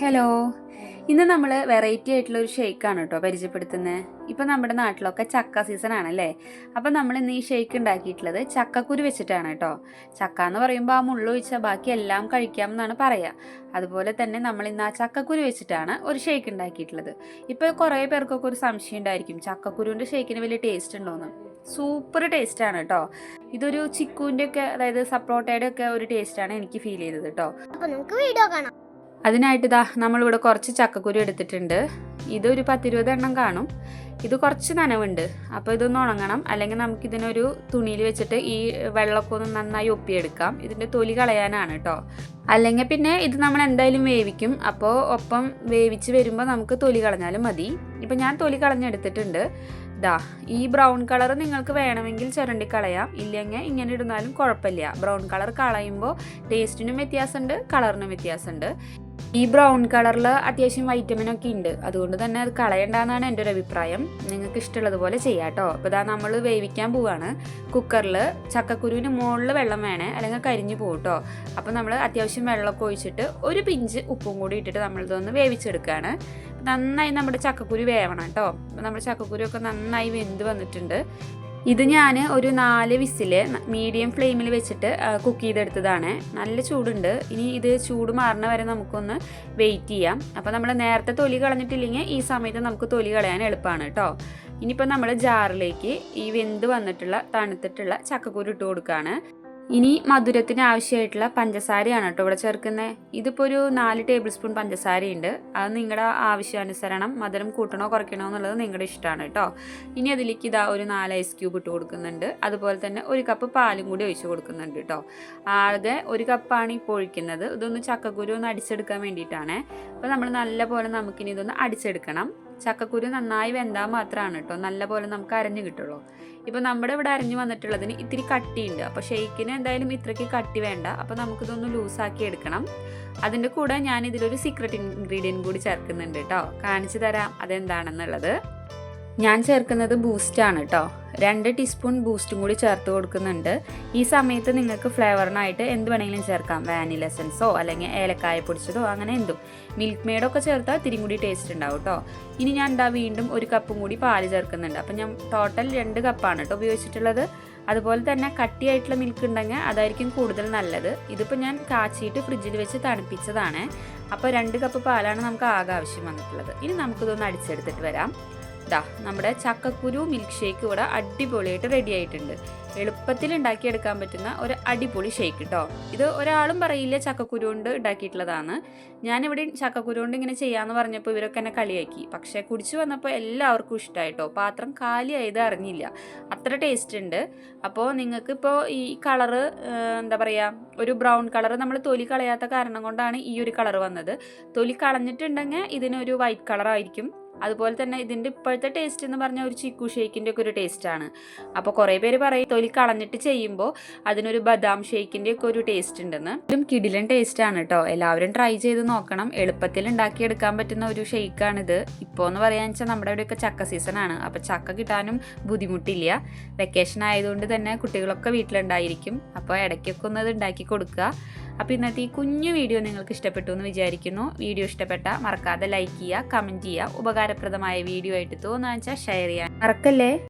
Hello ഇന്ന് നമ്മൾ variety ആയിട്ടുള്ള ഒരു ഷേക്കാണ് കേട്ടോ പരിചയപ്പെടുത്തുന്നത് ഇപ്പം നമ്മുടെ നാട്ടിലൊക്കെ ചക്ക സീസൺ ആണല്ലേ? അപ്പം നമ്മൾ ഇന്ന് ഈ ഷേക്ക് ഉണ്ടാക്കിയിട്ടുള്ളത് ചക്കക്കുരു വെച്ചിട്ടാണ് കേട്ടോ ചക്ക എന്ന് പറയുമ്പോൾ ആ മുള്ളു ബാക്കി എല്ലാം കഴിക്കാം എന്നാണ് പറയുക അതുപോലെ തന്നെ നമ്മൾ ഇന്ന് ആ ചക്കക്കുരു വെച്ചിട്ടാണ് ഒരു ഷേക്ക് ഉണ്ടാക്കിയിട്ടുള്ളത്. ഇപ്പോൾ കുറേ പേർക്കൊക്കെ ഒരു സംശയം ഉണ്ടായിരിക്കും ചക്കക്കുരുവിന്റെ ഷേക്കിന് വലിയ ടേസ്റ്റ് ഉണ്ടോയെന്ന് സൂപ്പർ ടേസ്റ്റ് ആണ് കേട്ടോ ഇതൊരു ചിക്കുവിന്റെ ഒക്കെ അതായത് സപ്പോട്ടയുടെ ഒക്കെ ഒരു ടേസ്റ്റ് ആണ് എനിക്ക് ഫീൽ ചെയ്തത് കേട്ടോ അപ്പോൾ നമുക്ക് വീഡിയോ കാണാം. അതിനായിട്ട് ഇതാ നമ്മളിവിടെ കുറച്ച് ചക്കക്കുരു എടുത്തിട്ടുണ്ട്. ഇതൊരു പത്തിരുപത് എണ്ണം കാണും. ഇത് കുറച്ച് നനവുണ്ട്. അപ്പോൾ ഇതൊന്ന് ഉണങ്ങണം. അല്ലെങ്കിൽ നമുക്കിതിനൊരു തുണിയിൽ വെച്ചിട്ട് ഈ വെള്ളമൊക്കെ ഒന്ന് നന്നായി ഒപ്പിയെടുക്കാം. ഇതിന്റെ തൊലി കളയാനാണ് കേട്ടോ. അല്ലെങ്കിൽ പിന്നെ ഇത് നമ്മൾ എന്തായാലും വേവിക്കും. അപ്പോൾ ഒപ്പം വേവിച്ച് വരുമ്പോൾ നമുക്ക് തൊലി കളഞ്ഞാലും മതി. ഇപ്പം ഞാൻ തൊലി കളഞ്ഞെടുത്തിട്ടുണ്ട്. ദാ ഈ ബ്രൗൺ കളർ നിങ്ങൾക്ക് വേണമെങ്കിൽ ചുരണ്ടി കളയാം. ഇല്ലെങ്കിൽ ഇങ്ങനെ ഇടുന്നാലും കുഴപ്പമില്ല. ബ്രൗൺ കളർ കളയുമ്പോൾ ടേസ്റ്റിനും വ്യത്യാസമുണ്ട് കളറിനും വ്യത്യാസമുണ്ട്. ഈ ബ്രൗൺ കളറിൽ അത്യാവശ്യം വൈറ്റമിൻ ഒക്കെ ഉണ്ട്. അതുകൊണ്ട് തന്നെ അത് കളയണ്ടെന്നാണ് എന്റെ ഒരു അഭിപ്രായം. നിങ്ങൾക്ക് ഇഷ്ടമുള്ളതുപോലെ ചെയ്യാം കേട്ടോ. അപ്പോൾ ഇതാ നമ്മൾ വേവിക്കാൻ പോവാണ്. കുക്കറിൽ ചക്കക്കുരുവിന് മുകളിൽ വെള്ളം വേണേ അല്ലെങ്കിൽ കരിഞ്ഞു പോകും കേട്ടോ. അപ്പോൾ നമ്മൾ അത്യാവശ്യം വെള്ളമൊക്കെ ഒഴിച്ചിട്ട് ഒരു പിഞ്ച് ഉപ്പും കൂടി ഇട്ടിട്ട് നമ്മളിതൊന്ന് വേവിച്ചെടുക്കുകയാണ് നന്നായി നമ്മുടെ ചക്കക്കുരു വേവണം കേട്ടോ. നമ്മുടെ ചക്കക്കുരു ഒക്കെ നന്നായി വെന്ത് വന്നിട്ടുണ്ട്. ഇത് ഞാൻ ഒരു നാല് വിസിൽ മീഡിയം ഫ്ലെയിമിൽ വെച്ചിട്ട് കുക്ക് ചെയ്തെടുത്തതാണ്. നല്ല ചൂടുണ്ട്. ഇനി ഇത് ചൂട് മാറണ വരെ നമുക്കൊന്ന് വെയിറ്റ് ചെയ്യാം. അപ്പോൾ നമ്മൾ നേരത്തെ തൊലി കളഞ്ഞിട്ടില്ലെങ്കിൽ ഈ സമയത്ത് നമുക്ക് തൊലി കളയാൻ എളുപ്പമാണ് കേട്ടോ ഇനിയിപ്പോൾ നമ്മൾ ജാറിലേക്ക് ഈ വെന്ത് വന്നിട്ടുള്ള തണുത്തിട്ടുള്ള ചക്കക്കുരു ഇട്ട് കൊടുക്കുകയാണ് ഇനി മധുരത്തിന് ആവശ്യമായിട്ടുള്ള പഞ്ചസാരയാണ് കേട്ടോ ഇവിടെ ചേർക്കുന്നത് ഇതിപ്പോൾ ഒരു നാല് ടേബിൾ സ്പൂൺ പഞ്ചസാരയുണ്ട്. അത് നിങ്ങളുടെ ആവശ്യാനുസരണം മധുരം കൂട്ടണോ കുറയ്ക്കണോ എന്നുള്ളത് നിങ്ങളുടെ ഇഷ്ടമാണ് കേട്ടോ. ഇനി അതിലേക്ക് ഇതാ ഒരു നാല് ഐസ് ക്യൂബ് ഇട്ട് കൊടുക്കുന്നുണ്ട്. അതുപോലെ തന്നെ ഒരു കപ്പ് പാലും കൂടി ഒഴിച്ച് കൊടുക്കുന്നുണ്ട് കേട്ടോ. ആകെ ഒരു കപ്പാണ് ഇപ്പോൾ ഒഴിക്കുന്നത് ഇതൊന്ന് ചക്കക്കുരു ഒന്ന് അടിച്ചെടുക്കാൻ വേണ്ടിയിട്ടാണ്. അപ്പോൾ നമ്മൾ നല്ലപോലെ നമുക്കിനി ഇതൊന്ന് അടിച്ചെടുക്കണം. ചക്കക്കുരു നന്നായി വെന്താൽ മാത്രമാണ് കേട്ടോ നല്ലപോലെ നമുക്ക് അരഞ്ഞു കിട്ടുള്ളൂ. ഇപ്പോൾ നമ്മുടെ ഇവിടെ അരഞ്ഞു വന്നിട്ടുള്ളതിന് ഇത്തിരി കട്ടിയുണ്ട്. അപ്പോൾ ഷെയ്ക്കിന് എന്തായാലും ഇത്രയ്ക്ക് കട്ടി വേണ്ട. അപ്പോൾ നമുക്കിതൊന്ന് ലൂസാക്കി എടുക്കണം. അതിന്റെ കൂടെ ഞാൻ ഇതിലൊരു സീക്രട്ട് ഇൻഗ്രീഡിയന്റ് കൂടി ചേർക്കുന്നുണ്ട് കേട്ടോ കാണിച്ചു തരാം അതെന്താണെന്നുള്ളത്. ഞാൻ ചേർക്കുന്നത് ബൂസ്റ്റാണ് കേട്ടോ രണ്ട് ടീസ്പൂൺ ബൂസ്റ്റും കൂടി ചേർത്ത് കൊടുക്കുന്നുണ്ട്. ഈ സമയത്ത് നിങ്ങൾക്ക് ഫ്ലേവറിനായിട്ട് എന്ത് വേണമെങ്കിലും ചേർക്കാം. വാനില എസൻസോ അല്ലെങ്കിൽ ഏലക്കായ പൊടിച്ചതോ അങ്ങനെ എന്തും. മിൽക്ക് മെയ്ഡൊക്കെ ചേർത്താൽ തിരി കൂടി ടേസ്റ്റ് ഉണ്ടാവും കേട്ടോ ഇനി ഞാൻ എന്താ വീണ്ടും ഒരു കപ്പും കൂടി പാൽ ചേർക്കുന്നുണ്ട്. അപ്പം ഞാൻ ടോട്ടൽ രണ്ട് കപ്പാണ് കേട്ടോ ഉപയോഗിച്ചിട്ടുള്ളത്. അതുപോലെ തന്നെ കട്ടിയായിട്ടുള്ള മിൽക്ക് ഉണ്ടെങ്കിൽ അതായിരിക്കും കൂടുതൽ നല്ലത്. ഇതിപ്പോൾ ഞാൻ കാച്ചിയിട്ട് ഫ്രിഡ്ജിൽ വെച്ച് തണുപ്പിച്ചതാണ്. അപ്പോൾ രണ്ട് കപ്പ് പാലാണ് നമുക്ക് ആകെ ആവശ്യം വന്നിട്ടുള്ളത്. ഇനി നമുക്കിതൊന്ന് അടിച്ചെടുത്തിട്ട് വരാം. ദാ നമ്മുടെ ചക്കക്കുരു മിൽക്ക് ഷേക്ക് ഇവിടെ അടിപൊളിയായിട്ട് റെഡി ആയിട്ടുണ്ട്. എളുപ്പത്തിൽ ഉണ്ടാക്കിയെടുക്കാൻ പറ്റുന്ന ഒരു അടിപൊളി ഷേക്ക് കേട്ടോ ഇത് ഒരാളും പറയില്ല ചക്കക്കുരു കൊണ്ട് ഉണ്ടാക്കിയിട്ടുള്ളതാണ്. ഞാനിവിടെ ചക്കക്കുരു കൊണ്ട് ഇങ്ങനെ ചെയ്യാമെന്ന് പറഞ്ഞപ്പോൾ ഇവരൊക്കെ എന്നെ കളിയാക്കി. പക്ഷേ കുടിച്ചു വന്നപ്പോൾ എല്ലാവർക്കും ഇഷ്ടമായിട്ടോ പാത്രം കാലിയായത് അറിഞ്ഞില്ല. അത്ര ടേസ്റ്റ് ഉണ്ട്. അപ്പോൾ നിങ്ങൾക്കിപ്പോൾ ഈ കളറ് എന്താ പറയുക ഒരു ബ്രൗൺ കളർ നമ്മൾ തൊലി കളയാത്ത കാരണം കൊണ്ടാണ് ഈ ഒരു കളർ വന്നത്. തൊലി കളഞ്ഞിട്ടുണ്ടെങ്കിൽ ഇതിനൊരു വൈറ്റ് കളറായിരിക്കും അതുപോലെ തന്നെ ഇതിന്റെ ഇപ്പോഴത്തെ ടേസ്റ്റ് എന്ന് പറഞ്ഞാൽ ഒരു ചിക്കു ഷേക്കിന്റെ ഒക്കെ ഒരു ടേസ്റ്റാണ് അപ്പോൾ കുറേ പേര് പറയും തൊലി കളഞ്ഞിട്ട് ചെയ്യുമ്പോൾ അതിനൊരു ബദാം ഷേക്കിന്റെ ഒക്കെ ഒരു ടേസ്റ്റ് ഉണ്ടെന്ന്. ഇതും കിടിലൻ ടേസ്റ്റ് ആണ് കേട്ടോ എല്ലാവരും ട്രൈ ചെയ്ത് നോക്കണം. എളുപ്പത്തിൽ ഉണ്ടാക്കിയെടുക്കാൻ പറ്റുന്ന ഒരു ഷേക്കാണിത് ഇപ്പോൾ എന്ന് പറയാന്ന് വെച്ചാൽ നമ്മുടെ ഇവിടെയൊക്കെ ചക്ക സീസണാണ് അപ്പോൾ ചക്ക കിട്ടാനും ബുദ്ധിമുട്ടില്ല. വെക്കേഷൻ ആയതുകൊണ്ട് തന്നെ കുട്ടികളൊക്കെ വീട്ടിലുണ്ടായിരിക്കും. അപ്പോൾ ഇടയ്ക്കൊക്കെ ഒന്ന് അത് ഉണ്ടാക്കി കൊടുക്കുക. അപ്പോൾ ഇന്നത്തെ ഈ കുഞ്ഞു വീഡിയോ നിങ്ങൾക്ക് ഇഷ്ടപ്പെട്ടു എന്ന് വിചാരിക്കുന്നു. വീഡിയോ ഇഷ്ടപ്പെട്ടാൽ മറക്കാതെ ലൈക്ക് ചെയ്യുക കമന്റ് ചെയ്യുക. ഉപകാരപ്രദമായ വീഡിയോ ആയിട്ട് തോന്നുക വെച്ചാൽ ഷെയർ ചെയ്യാൻ മറക്കല്ലേ?